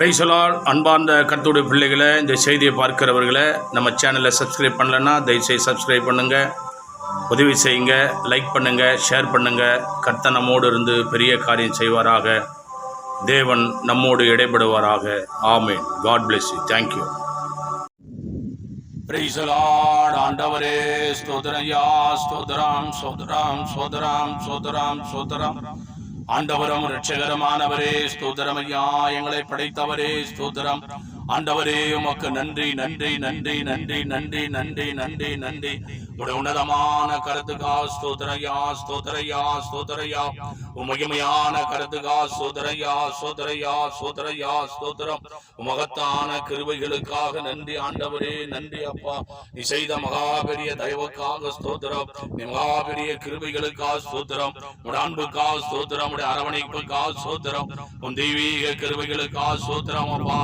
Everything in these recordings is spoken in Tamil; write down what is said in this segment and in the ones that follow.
பிரைசலால் அன்பார்ந்த கர்த்தருடைய பிள்ளைகளை இந்த செய்தியை பார்க்கிறவர்களை நம்ம சேனலை சப்ஸ்கிரைப் பண்ணலைன்னா தயவுசெய்து சப்ஸ்கிரைப் பண்ணுங்கள் உதவி செய்யுங்க லைக் பண்ணுங்கள் ஷேர் பண்ணுங்கள் கர்த்தனமோடு நம்மோடு இருந்து பெரிய காரியம் செய்வாராக. தேவன் நம்மோடு இடைபடுவாராக. Amen. God bless you thank you praise the Lord ஆண்டவரே ஸ்தோதரையா ஸ்தோதராம் சோதராம் சோதராம் சோதராம் சோதராம் ஆண்டவரும் ரட்சகரமானவரே ஸ்தூதரம் ஐயா எங்களை படைத்தவரே ஸ்தூதரம் ஆண்டவரே உமக்கு நன்றி நன்றி நன்றி நன்றி நன்றி நன்றி நன்றி நன்றி. உடைய உன்னதமான கருத்துக்கா ஸ்தோதரையா ஸ்தோதரையா ஸ்தோதரையா உமகிமையான கருத்துக்கா சோதரையா சோதரையா சோதரையா ஸ்தோத்திரம். உமகத்தான கிருபைகளுக்காக நன்றி ஆண்டவரே நன்றி அப்பா. நீ செய்த மகாபெரிய தயவுக்காக ஸ்தோத்திரம். நீ மகாபெரிய கிருபைகளுக்காக ஸ்தோத்திரம். உட அன்புக்காக ஸ்தோத்திரம். உடைய அரவணைப்புக்கா ஸ்தோத்திரம். உன் தெய்வீக கிருபைகளுக்காக ஸ்தோத்திரம் அப்பா.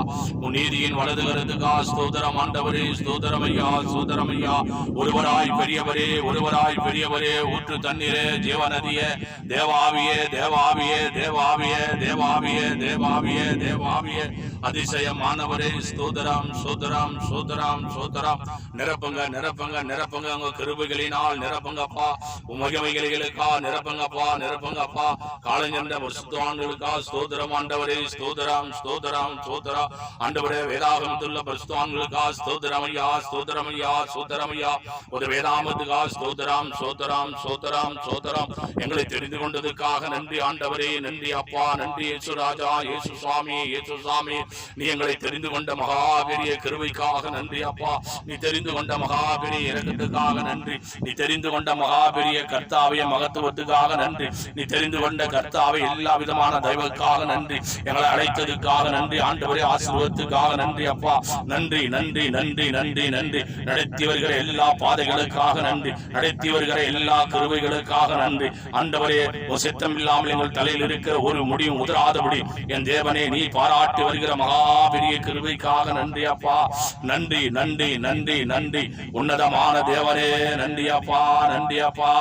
உன் நீதியின் வலது கருத்துக்கா ஸ்தோத்திரம் ஆண்டவரே ஸ்தோத்திரம் ஐயா. ஒருவராய் பெரியவரே ஒருவராய் பெரியவரே ஊற்று தண்ணீரே ஜீவநதியே தேவாவியே தேவாவியே தேவாவியே தேவாவியே தேவாவியே தேவாவியே அதிசயமானவரே ஸ்தோதரம் சோதராம் சோதராம் சோதராம் நிரப்புங்க நிரப்புங்க நிரப்புங்க உங்க கிருபைகளினால் நிரப்புங்கப்பா. உமகமைகளுக்கா நிரப்புங்கப்பா நிரப்புங்கப்பா. காலஞ்சென்ற பரிசுத்தவான்களுக்கா ஸ்தோதரம் ஆண்டவரே ஸ்தூதராம் ஸ்தோதராம் சோதரா ஆண்டவரே வேதாகமத்துள்ள பரிசுத்தவான்களுக்கா ஸ்தோதரமையா ஐயா சோதரமையா ஐயா ஐயா. ஒரு வேதாமத்துக்கா ஸ்தோதராம் சோதராம் சோதராம் சோதராம் எங்களை தெரிந்து கொண்டதுக்காக நன்றி ஆண்டவரே நன்றி அப்பா நன்றி இயேசு ராஜா இயேசு சுவாமி இயேசு சுவாமி. நீ எங்களை தெரிந்து கொண்ட மகாபெரிய கிருவைக்காக நன்றி அப்பா. நீ தெரிந்து கொண்ட மகாபெரிய இறக்கத்துக்காக நன்றி. நீ தெரிந்து கொண்ட மகாபெரிய கர்த்தாவிய மகத்துவத்துக்காக நன்றி. நீ தெரிந்து கொண்ட கர்த்தாவை எல்லா விதமான தெய்வக்காக நன்றி. எங்களை அழைத்ததுக்காக நன்றி. ஆண்டவரே ஆசீர்வாதத்துக்காக நன்றி அப்பா. நன்றி நன்றி நன்றி நன்றி நன்றி. நடத்தி வருகிற எல்லா பாதைகளுக்காக நன்றி. நடத்தி வருகிற எல்லா கிருபைகளுக்காக நன்றி. ஆண்டவரே உன் சித்தம் இல்லாமல் எங்கள் தலையில் இருக்கிற ஒரு முடியும் உதராதபடி என் தேவனே நீ பாராட்டி வருகிற மகாபெரிய கிருபைக்காக நன்றி அப்பா. நன்றி நன்றி நன்றி நன்றி. உன்னதமான தேவரே நன்றி அப்பா நன்றி அப்பா.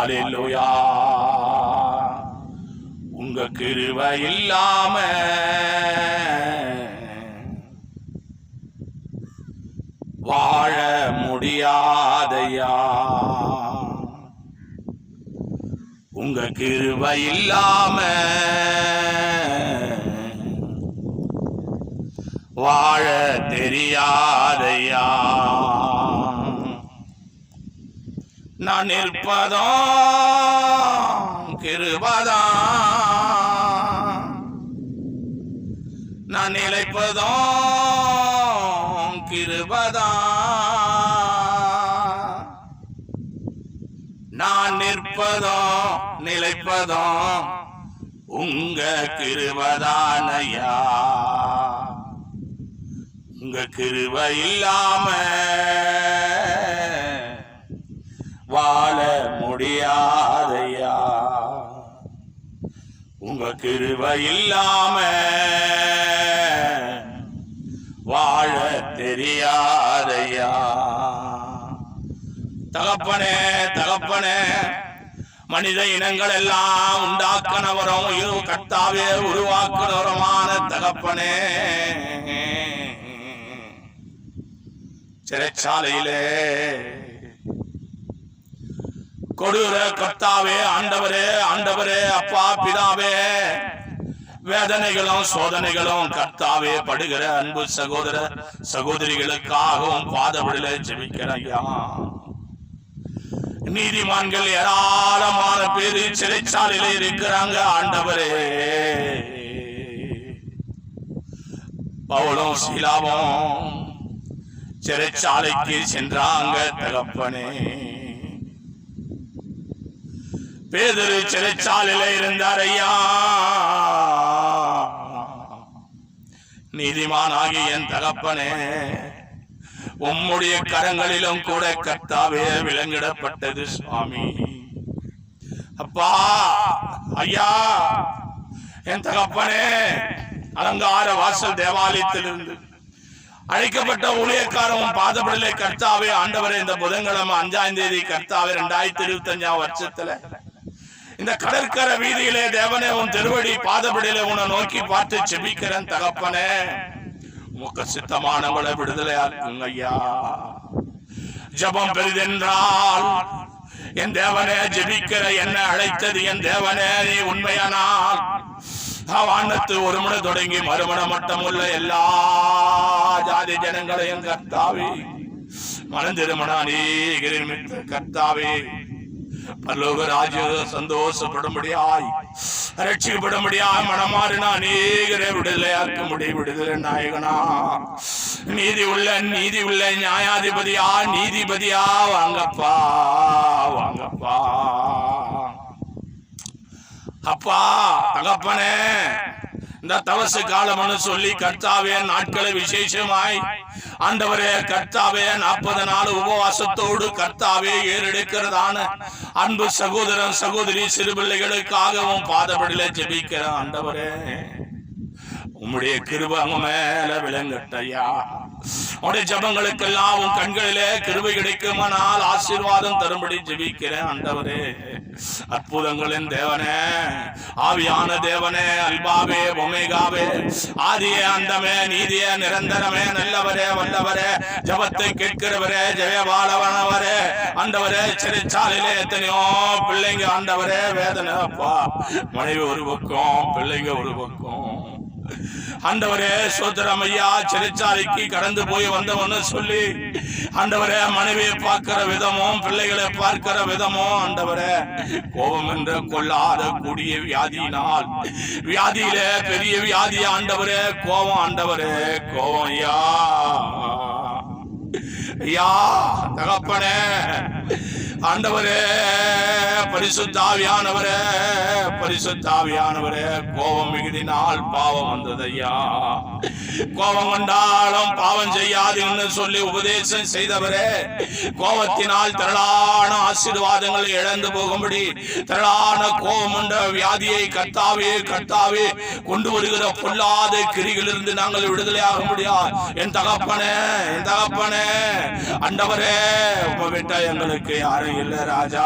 அலையிலோயா உங்க கிருபை இல்லாம வாழ முடியாதையா? உங்க கிருபை இல்லாம வாழ தெரியாதையா. நான் நிற்பதோ கிருபதா நான் நிலைப்பதோ கிருபதா நான் நிற்பதோ நிலைப்பதோ உங்க கிருபதானையா. உங்க கிருவ இல்லாம வாழ முடியாதையா? உங்க கிருவ இல்லாம வாழ தெரியாதையா? தகப்பனே தகப்பனே மனித இனங்கள் எல்லாம் உண்டாக்கனவரும் இரு கர்த்தாவே உருவாக்குனவருமான தகப்பனே. சிறைச்சாலையிலே. கொடூர கர்த்தாவே ஆண்டவரே ஆண்டவரே அப்பா பிதாவே. வேதனைகளும் சோதனைகளும் கர்த்தாவே படுகிற அன்பு சகோதர சகோதரிகளுக்காகவும் பாதவிடல ஜெபிக்கிறையா நீதிமான்கள் ஏராளமான பேரு சிறைச்சாலையில இருக்கிறாங்க ஆண்டவரே. பவுலும் சீலாவும் சிறைச்சாலைக்கு சென்றாங்க தகப்பனே. பேதரு சிறைச்சாலையில இருந்தார் ஐயா நீதிமானாகி என் தகப்பனே உம்முடைய கரங்களிலும் கூட கர்த்தாவே விலங்கிடப்பட்டது சுவாமி. அப்பா ஐயா என் தகப்பனே அலங்கார வாசல் தேவாலயத்திலிருந்து அழைக்கப்பட்ட ஊழியக்காரவும் பாதப்படலை கர்த்தாவே ஆண்டவரே இந்த புதன்கிழமை அஞ்சாம் தேதி கர்த்தாவே ரெண்டாயிரத்தி இருபத்தி அஞ்சாம் வருஷத்துல. இந்த கடற்கரை வீதியிலே தேவனே உன் திருவடி பாதபடியிலே உன்னை நோக்கி பார்த்து செபிக்கிறேன் தகப்பனே. உமக்கு சித்தமானவளை விடுதலை ஐயா. ஜபம் பெரிதென்றால் என் தேவனே ஜெபிக்கிற என்ன அழைத்தது என் தேவனே நீ உண்மையானால். வானத்து ஒரு முறை தொடங்கி மறுமண மட்டம் உள்ள எல்லா ஜாதி ஜனங்களையும் கர்த்தாவே. மனம் திருமண அநேகரின் மிக்க கர்த்தாவே. பரலோக ராஜ சந்தோஷப்படும்படியாய் ரட்சிக்கப்படும்படியாய் மனமாறின அநேகரை விடுதலையாக்க முடியும். விடுதலை நாயகனா. நீதி உள்ள அப்பா தகப்பனே இந்த தவசு காலம்னு சொல்லி கர்த்தாவே நாட்களை விசேஷமாய் ஆண்டவரே கர்த்தாவே நாற்பது நாள் உபவாசத்தோடு கர்த்தாவே ஏறெடுக்கிறதான அன்பு சகோதரன் சகோதரி சிறுபிள்ளைகளுக்காகவும் பாதபடியில ஜெபிக்கிற ஆண்டவரே உம்முடைய கிருபங்க மேல விளங்கட்டையா? உடைய ஜபங்களுக்கெல்லாம் உன் கண்களிலே கிருபை கிடைக்குமானால் ஆசீர்வாதம் தரும்படி ஜெபிக்கிறேன் ஆண்டவரே. அற்புதங்களின் தேவனே ஆவியான தேவனே அல்பாவே ஒமேகாவே. ஆதியே அந்தமே நீதியே நிரந்தரமே நல்லவரே வல்லவரே ஜபத்தை கேட்கிறவரே ஜெயபாலவனவரே ஆண்டவரே சிறைச்சாலையிலே எத்தனையோ பிள்ளைங்க ஆண்டவரே வேதனை அப்பா. மனைவி ஒரு பக்கம் பிள்ளைங்க ஒரு பக்கம். ஆண்டவரே சோதரம் ஐயா சிறைச்சாலைக்கு கடந்து போய் வந்தவன்னு சொல்லி ஆண்டவரே மனைவியை பார்க்கிற விதமும் பிள்ளைகளை பார்க்கிற விதமும் ஆண்டவரே கோபம் என்ற கொள்ளாத கூடிய வியாதியினால் வியாதியில பெரிய வியாதி ஆண்டவரே கோபம் ஆண்டவரே கோபம் ஐயா. ஐயா தகப்பனே ஆண்டவரே பரிசுத்தாவியானவரே பரிசுத்தாவியானவரே கோபம் மிகுதினால் பாவம் வந்ததையா? கோபம் கொண்டாலும் பாவம் செய்யாதுன்னு சொல்லி உபதேசம் செய்தவரே கோபத்தினால் திரளான ஆசீர்வாதங்களை இழந்து போகும்படி திரளான கோபம் உண்ட வியாதியை கத்தாவே கத்தாவே கொண்டு வருகிற பொல்லாத கிரிகளிலிருந்து நாங்கள் விடுதலையாக முடியாது என் தகப்பனே என் தகப்பனே அண்டவரே உங்க விட்ட எங்களுக்கு யாரும் இல்லை ராஜா.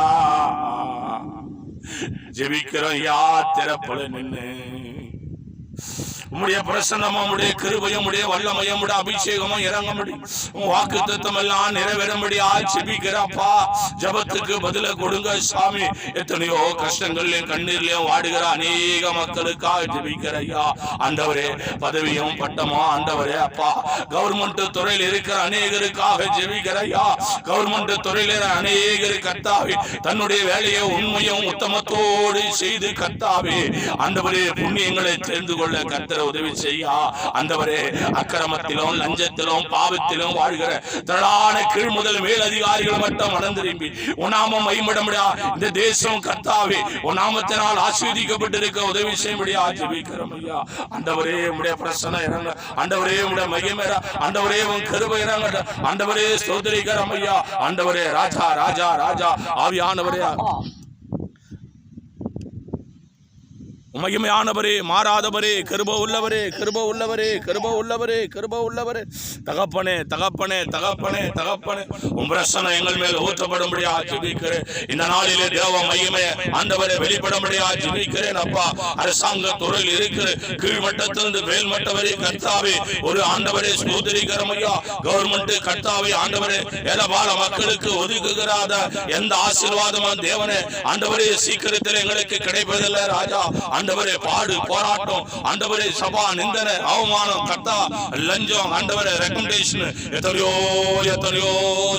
ஜெபிக்கிறோம் யா திறப்பட நின்னு. உம்முடைய பிரசன்னமும் உம்முடைய கிருபையும் உடைய வல்லமையும் உடைய அபிஷேகமும் இறங்க முடியும் உன் வாக்கு தத்துவம் எல்லாம் நிறைவேறும்படி ஆட்சிபிக்கிறப்பா ஜபத்துக்கு பதில கொடுங்க சாமி. எத்தனையோ கஷ்டங்கள்லயும் கண்ணீர்லயும் வாடுகிற அநேக மக்களுக்காக ஜபிக்கிற ஐயா. ஆண்டவரே பதவியும் பட்டமும் ஆண்டவரே அப்பா. கவர்மெண்ட் துறையில் இருக்கிற அநேகருக்காக ஜெபிக்கிற ஐயா. கவர்மெண்ட் துறையில அநேகர் கர்த்தாவே தன்னுடைய வேலையை உண்மையும் உத்தமத்தோடு செய்து கர்த்தாவே. ஆண்டவரே புண்ணியங்களை தெரிந்து கொள்ள கர்த்தரை உதவி செய்யா. அந்தவரே அக்கிரமத்திலும் லஞ்சத்திலும் பாவத்திலும் வாழ்கிற திரளான கீழ் முதல் மேல் அதிகாரிகள் மட்டும் மனம் திரும்பி உன்னாமம் மைமிடமுடியா இந்த தேசம் கர்த்தாவே உன்னாமத்தினால் ஆஸ்வதிக்கப்பட்டிருக்க உதவி செய்யும்படியா ஜெபிக்கிறோம் ஐயா. அந்தவரே உடைய பிரசனம் இறங்க அந்தவரே உடைய மையமேரா அந்தவரே உன் கருவை இறங்க அந்தவரே சோதரிகரம் ஐயா. அந்தவரே ராஜா ராஜா ராஜா ஆவியானவரே. மகிமையானவரே மாறாதவரே கிருப உள்ளவரே கிருப உள்ளவரே கிருப உள்ளவரே கிருப உள்ளவரே தகப்பனே தகப்பனே தகப்பனே தகப்பனே. உன் பிரசனை எங்கள் மேல் ஊற்றப்படும்படியா ஜெபிக்கிறேன். இந்த நாளிலே தேவ மகிமை ஆண்டவரை வெளிப்படும்படியா ஜெபிக்கிறேன் அப்பா. அரசாங்க துறையில் இருக்கிற கீழ்மட்டத்திலிருந்து மேல்மட்டம் வரை கர்த்தாவே ஒரு ஆண்டவரே சோதரிகரம் ஐயா. கவர்மெண்ட் கர்த்தாவே ஆண்டவரே ஏலபால மக்களுக்கு ஒதுக்குகிறாத எந்த ஆசீர்வாதமான தேவனே ஆண்டவரே சீக்கிரத்தில் எங்களுக்கு கிடைப்பதில்லை ராஜா. ஆண்டவரே பாடு போராட்டம் ஆண்டவரே சபா நிந்தனை அவமானம் கர்த்தா லஞ்சம் ஆண்டவரே ரெக்கமெண்டேஷன் எத்தனையோ எத்தனையோ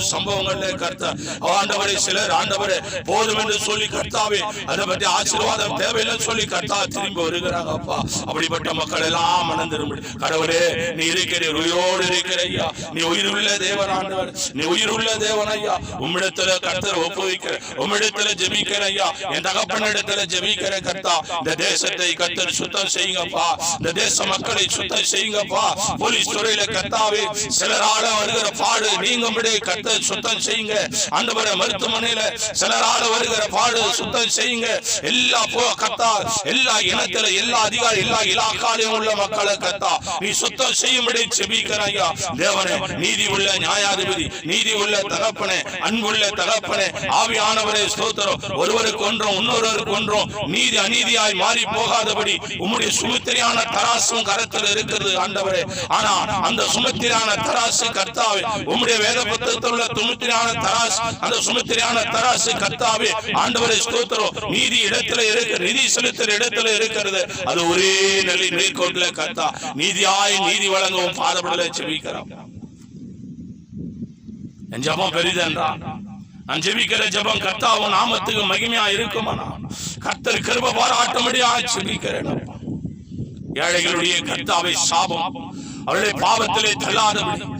சம்பவங்கள்ல கர்த்தா ஆண்டவரே சிலர் ஆண்டவரே போதும் என்று சொல்லி கர்த்தாவே அதை பற்றி ஆசீர்வாதம் தேவையில்லைன்னு சொல்லி கர்த்தா திரும்பி வருகிறாங்கப்பா அப்படிப்பட்ட மக்கள் எல்லாம் மனம் திரும்பி கடவுளே நீ இருக்கிற உயிரோடு இருக்கிற ஐயா நீ உயிருள்ள தேவன் ஆண்டவர் நீ உயிருள்ள தேவன் ஐயா. உம்மிடத்துல கர்த்தர் ஒப்புவிக்கிற உம்மிடத்துல ஜெபிக்கிற ஐயா என் தகப்பனிடத்துல ஜெபிக்கிற கர்த்தா இந்த தேசத்தை கத்தர் சுத்தம் செய்யுங்கப்பா. இந்த தேச மக்களை சுத்தம் செய்யுங்கப்பா. போலீஸ் துறையில கத்தாவே சிலரால வருகிற பாடு நீங்கும்படி கத்தர் சுத்தம் செய்யுங்க. ஆண்டவரை மருத்துவமனையில சிலரால வருகிற பாடு சுத்தம் செய்யுங்க. எல்லா போ கத்தா எல்லா இனத்துல எல்லா அதிகாரி எல்லா இலாக்காலையும் உள்ள மக்களை கத்தா நீ சுத்தம் செய்யும்படி செபிக்கிறாயா தேவனே நீதி உள்ள நியாயாதிபதி நீதி உள்ள தகப்பனே அன்புள்ள தகப்பனே ஆவியானவரே ஸ்தோத்திரம். ஒருவருக்கு ஒன்றும் இன்னொருவருக்கு ஒன்றும் நீதி அநீதியாய் மாறி போகாதபடி உம்முடைய சுமித்திரியான தராசும் கரத்தில் இருக்கிறது ஆண்டவரே. ஆனா அந்த சுமித்திரியான தராசு கர்த்தாவே உம்முடைய வேத புத்தகத்தில் உள்ள சுமித்திரியான தராசு அந்த சுமித்திரியான தராசு கர்த்தாவே ஆண்டவரே ஸ்தோத்திரம். நீதி இடத்துல இருக்கு நிதி செலுத்துற இடத்துல இருக்கிறது. அது ஒரே நிலை மேற்கோட்டில் கர்த்தா. நீதியாய் நீதி வழங்கவும் பாதப்படலை செவிக்கிறோம் என் ஜபம் பெரிதென்றான் நான் ஜெபிக்கிற ஜெபம் கர்த்தாவும் நாமத்துக்கு மகிமையா இருக்குமா கர்த்தர் கருப பாராட்டும்படியா ஜெபிக்கிறேன் ஏழைகளுடைய கர்த்தாவை சாபம். அவருடைய பாவத்திலே தள்ளாதபடி.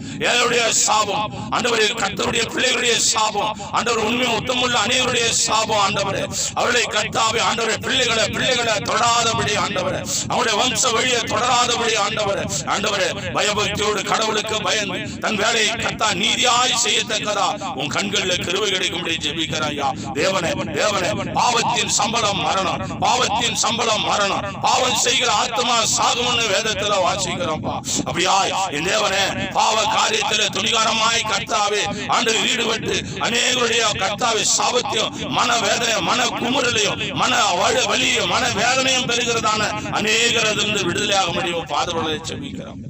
சாபம் ஆண்டவரே கர்த்தருடைய பிள்ளைகளுடைய சாபம் ஆண்டவர் உண்மை உத்தமுள்ள அனைவருடைய சாபம் ஆண்டவரே. அவருடைய கர்த்தாவை ஆண்டவரே பிள்ளைகளை பிள்ளைகளை தொடாதபடி ஆண்டவரே. அவருடைய வம்ச வழியை தொடராதபடி ஆண்டவரே. ஆண்டவரே பயபக்தியோடு கடவுளுக்கு பயந்து தன் வேலையை கர்த்தா நீதியாய் செய்யத்தக்கதா. உன் கண்கள்ல கிருபை கிடைக்கும்படி ஜெபிக்கிறாயா தேவனே தேவனே பாவத்தின் சம்பளம் மரணம். பாவத்தின் சம்பளம் மரணம். பாவம் செய்கிற ஆத்மா சாகும்னு வேதத்துல வாசிக்கிறோம்ப்பா. அப்படியாய் என் தேவனே பாவ காரியத்தில் துணிகாரமாய் கர்த்தாவே ஆண்டு ஈடுபட்டு அநேகருடைய கர்த்தாவை சாபத்தையும் மன வேதனையும் மன குமுறலையும் மன வழி- வலியும் மன வேதனையும் பெறுகிறதான அநேகரதிலிருந்து விடுதலையாக முடியும். பாதவர்களை செவிக்கிறோம்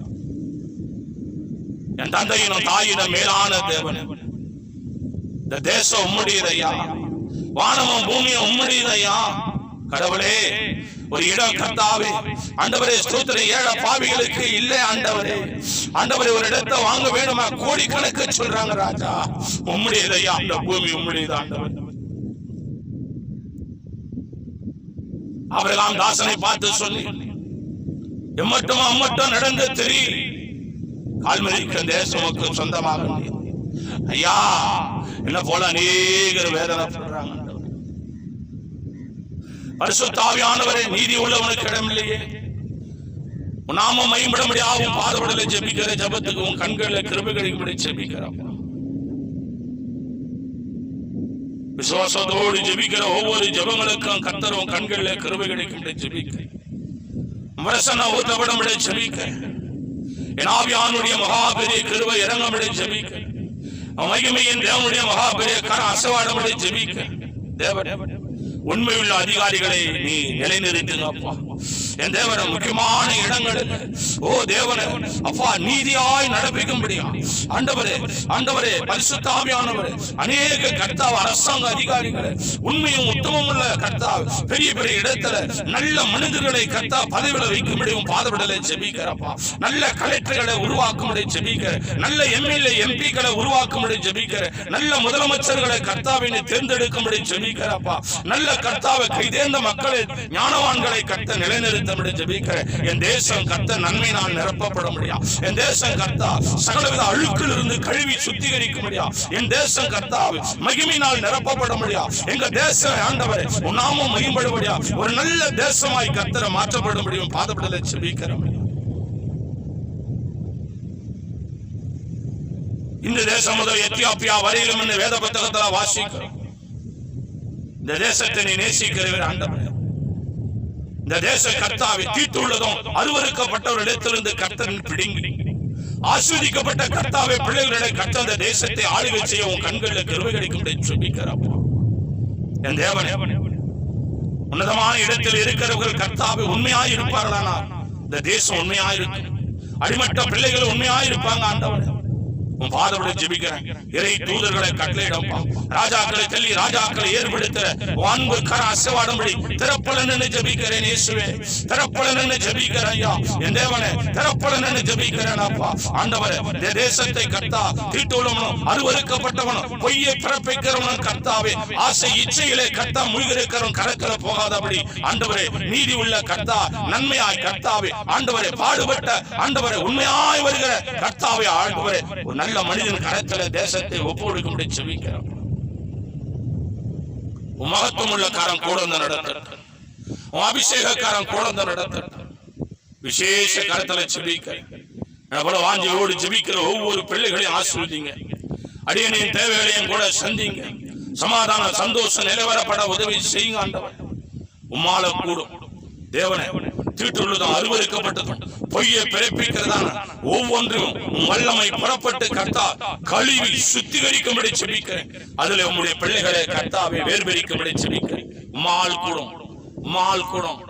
என் தந்தையினும் தாயினும் மேலான தேவன். இந்த தேசம் உம்முடையதையா வானமும் பூமியும் உம்முடையதையா கடவுளே ஒரு இடம் கர்த்தாவே. ஆண்டவரே ஸ்தோத்திர ஏழை பாவிகளுக்கு இல்லை ஆண்டவரே. ஆண்டவரே ஒரு இடத்தை வாங்க வேணுமா? கோடிக்கணக்கு சொல்றாங்க ராஜா. உம்முடையதையா அந்த பூமி உம்முடையது ஆண்டவர். அவரெல்லாம் தாசனை பார்த்து சொல்லி எம்மட்டும் அம்மட்டும் நடந்து தெரி. கால்மதிக்க தேசமுக்கு சொந்தமாக ஐயா என்ன போல அநேகர் வேதனை சொல்றாங்க பரிசுத்தாவியானவரே நீதி உள்ளவனுக்கு இடமில்லையே. உன் நாம மைம்படும்படியாகவும் பாதப்படலை ஜெபிக்கிற ஜபத்துக்கு உன் கண்களை கிருபை கிடைக்கும்படி ஜெபிக்கிறோம். விசுவாசத்தோடு ஜெபிக்கிற ஒவ்வொரு ஜபங்களுக்கும் கத்தரும் கண்களில் கிருபை ஜெபிக்க. ஜெபிக்கிறேன் விமர்சன விட ஜெபிக்கிறேன் என் ஆவியானுடைய மகாபெரிய கிருபை விட ஜெபிக்கிறேன் மகிமையின் தேவனுடைய மகாபெரிய கர அசவாடும்படி ஜெபிக்கிறேன் தேவன் உண்மையுள்ள அதிகாரிகளை நீ நிலைநிறுத்துங்க என் தேவன முக்கியமான இடங்களில் ஓ தேவனே அப்பா நீதியாய் நடப்பிக்கும்படியா? ஆண்டவரே ஆண்டவரே பரிசுத்தாவியானவரே அநேக கர்த்தாவ அரசாங்க அதிகாரிகள் உண்மையும் உத்தமம் உள்ள கர்த்தாவ் பெரிய பெரிய இடத்துல நல்ல மனிதர்களை கர்த்தா பதவியில வைக்கும்படியும் பாதவிடலை ஜெபிக்கிறப்பா. நல்ல கலெக்டர்களை உருவாக்கும்படி ஜெபிக்கிற நல்ல எம்எல்ஏ எம்பிக்களை உருவாக்கும்படி ஜெபிக்கிற நல்ல முதலமைச்சர்களை கர்த்தாவினை தேர்ந்தெடுக்கும்படி ஜெபிக்கிறப்பா. நல்ல கர்த்தாவை கைதேர்ந்த மக்களை ஞானவான்களை கர்த்த நிலைநிறுத்த ஆயத்தமிட்டு ஜபிக்கிறேன் என் தேசம் கர்த்த நன்மையினால் நிரப்பப்பட முடியும் என் தேசம் கர்த்தா சகலவித அழுக்கில் இருந்து கழுவி சுத்திகரிக்க முடியும் என் தேசம் கர்த்தா மகிமையினால் நிரப்பப்பட முடியும் எங்க தேசம் ஆண்டவர் உன்னாமும் மகிம்பட மகிம்படும்படியா? ஒரு நல்ல தேசமாய் கர்த்தரை மாற்றப்பட முடியும். பாதப்படலை ஜபிக்கிற முடியும். இந்த தேசம் முதல் எத்தியோப்பியா வரையிலும் வேத புத்தகத்தில் வாசிக்கிறோம். இந்த தேசத்தை நீ நேசிக்கிறவர் ஆண்டவர். இந்த தேச கர்த்தாவை தீட்டுள்ளதும் அருவறுக்கப்பட்டவர்களிடத்திலிருந்து கர்த்தன் பிடிங்கி. ஆஸ்வதிக்கப்பட்ட கர்த்தாவை பிள்ளைகளிட கர்த்த அந்த தேசத்தை ஆளுகை செய்ய உன் கண்களில் கருவை கிடைக்கும் சொல்லிக்கிறாப்பா என் தேவனே உன்னதமான இடத்தில் இருக்கிறவர்கள் கர்த்தாவை உண்மையாய் இருப்பார்களானா இந்த தேசம் உண்மையாயிருக்கும் அடிமட்ட பிள்ளைகள் உண்மையாயிருப்பாங்க இருப்பாங்க உன் பாதவிட ஜெபிக்கிறேன். இறை தூதர்களை கட்டளையிடப்பா ராஜாக்களை தள்ளி ராஜாக்களை ஏற்படுத்த வான்பு கர அசைவாடும்படி திறப்பலன்னு ஜெபிக்கிறேன் இயேசுவே. திறப்பலன்னு ஜெபிக்கிறேன் ஐயா. என் தேவனே திறப்பலன்னு ஜெபிக்கிறேன் அப்பா. ஆண்டவரே இந்த தேசத்தை கர்த்தா தீட்டுள்ளவனும் அருவறுக்கப்பட்டவனும் பொய்யை பிறப்பிக்கிறவனும் கர்த்தாவே. ஆசை இச்சையிலே கர்த்தா முழுகிருக்கிறவன் கரக்கல போகாதபடி. ஆண்டவரே நீதி உள்ள கர்த்தா நன்மையாய் கர்த்தாவே. ஆண்டவரே பாடுபட்ட ஆண்டவரே உண்மையாய் வருகிற கர்த்தாவே. ஆண்டவரே ஒரு நல்ல மனிதன் கரத்துல தேசத்தை ஒப்புக்கொடுக்கும்படி செவிக்கிறான் மகத்துவம் உள்ள காரம் கூட வந்து அபிஷேகக்காரன் குழந்தை நடத்தட்டும் விசேஷ கருத்துல செபிக்க போல வாஞ்சியோடு ஜெபிக்கிற ஒவ்வொரு பிள்ளைகளையும் ஆசீர்வதிங்க. அடியனின் தேவைகளையும் கூட சந்திங்க. சமாதான சந்தோஷம் நிலவரப்பட உதவி செய்யுங்க ஆண்டவர். உம்மால கூடும். தேவனை தீட்டுள்ளதும் அருவருக்கப்பட்டதும் பொய்யை பிறப்பிக்கிறதான ஒவ்வொன்றும் வல்லமை புறப்பட்டு கர்த்தா கழுவி சுத்திகரிக்கும்படி செபிக்கிறேன். அதுல உங்களுடைய பிள்ளைகளை கர்த்தாவை வேர்பெரிக்கும்படி செபிக்கிறேன். மால் கூடும் மால் கூடும்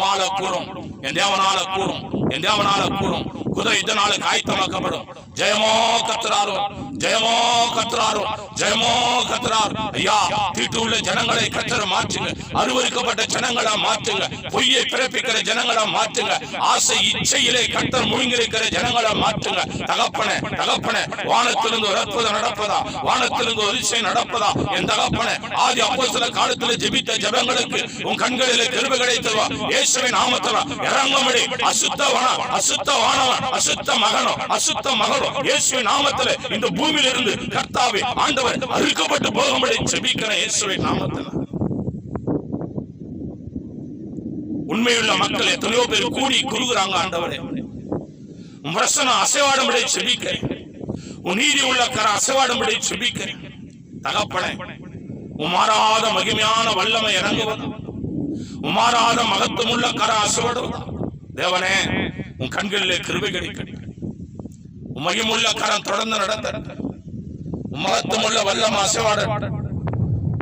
மால கூடும் என் தேவனால கூடும் என் தேவனால கூடும். குதிரை இதனால காய்த்தமாக்கப்படும் ஜெயமோ கத்துறாரோ ஜெயமோ கத்துறாரோ ஜெயமோ கத்துறார் ஐயா தீட்டு உள்ள ஜனங்களை கத்தர மாற்றுங்க. அருவருக்கப்பட்ட ஜனங்களா மாற்றுங்க. பொய்யை பிறப்பிக்கிற ஜனங்களா மாற்றுங்க. ஆசை இச்சையிலே கத்தர் முழுங்கிருக்கிற ஜனங்களா மாற்றுங்க. தகப்பன தகப்பன வானத்திலிருந்து ஒரு அற்புதம் நடப்பதா? வானத்திலிருந்து ஒரு இசை நடப்பதா? என் தகப்பன ஆதி அப்போ சில காலத்துல ஜெபித்த ஜெபங்களுக்கு உன் கண்களிலே தெருவு கிடைத்தவா? இயேசுவின் நாமத்துல இறங்கும்படி அசுத்தவன அசுத்தவானவன். அசுத்த மகனோ அசுத்த மகளோ இயேசுவின் நாமத்துல இந்த பூமியில இருந்து கர்த்தாவே ஆண்டவர் அறுக்கப்பட்டு போகும்படி செபிக்கிறேன் இயேசுவின் நாமத்துல. உண்மையுள்ள மக்கள் எத்தனையோ பேர் கூடி குறுகுறாங்க ஆண்டவரே. வசனம் அசைவாடும்படி செபிக்கிறேன் உன் நீதி உள்ள கர அசைவாடும்படி செபிக்கிறேன் தகப்பனே உமாராத மகிமையான வல்லமை இறங்குவதா? உமாராத மாறாத மகத்துவமுள்ள கர அசைவாடுவதா தேவனே உன் கண்களிலே கிருபை கிடைக்கும். உன் மகிமுள்ள கரம் தொடர்ந்து நடத்த உன் உள்ள வல்லம் அசைவாட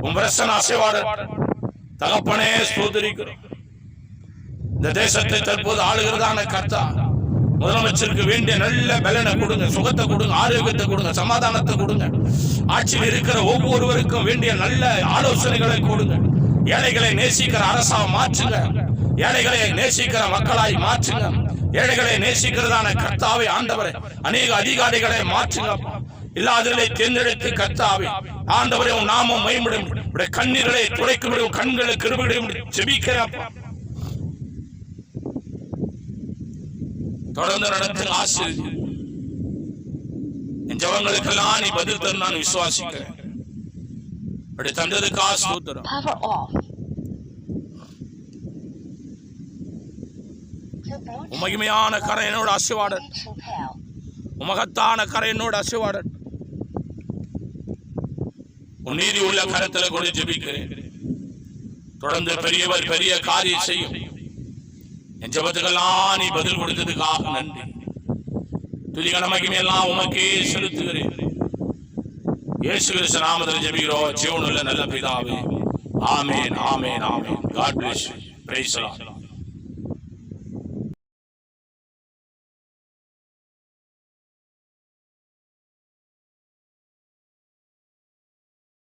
உன் பிரசன அசைவாட தகப்பனே சோதரிக்கிறோம் இந்த தேசத்தை தற்போது ஆளுகிறதான கர்த்தா முதலமைச்சருக்கு வேண்டிய நல்ல பலனை கொடுங்க. சுகத்தை கொடுங்க ஆரோக்கியத்தை கொடுங்க சமாதானத்தை கொடுங்க. ஆட்சியில் இருக்கிற ஒவ்வொருவருக்கும் வேண்டிய நல்ல ஆலோசனைகளை கொடுங்க. ஏழைகளை நேசிக்கிற அரசா மாற்றுங்க. ஏழைகளை நேசிக்கிற மக்களாய் மாற்றுங்க. ஏழைகளை நேசிக்கிறதான கர்த்தாவை ஆண்டவரை அநேக அதிகாரிகளை மாற்றுங்க இல்லாதவர்களை தேர்ந்தெடுத்து கர்த்தாவை ஆண்டவரை உன் நாமம் மயமிடும் உடைய கண்ணீர்களை துடைக்க முடியும் கண்களை கிருபிடும் ஜெபிக்கிறப்பா தொடர்ந்து நடத்துங்க ஆசீர்வதி. என் ஜபங்களுக்கெல்லாம் நீ பதில் தரும் நான் விசுவாசிக்கிறேன். அப்படி தந்ததுக்கு ஆசூத்திரம் உமகிமையான கரை என்னோட அசிவாடர் உமகத்தான கரை என்னோட அசிவாடர் உன் நீதி உள்ள கரத்தில் கொண்டு ஜெபிக்கிறேன். தொடர்ந்து பெரியவர் பெரிய காரியம் செய்யும். என் ஜபத்துக்கெல்லாம் நீ பதில் கொடுத்ததுக்காக நன்றி. துதிகன மகிமையெல்லாம் உமக்கே செலுத்துகிறேன். இயேசு கிறிஸ்து நாமத்தில் ஜெபிக்கிறோம். ஜீவனுள்ள நல்ல பிதாவே. Amen amen amen. God bless praise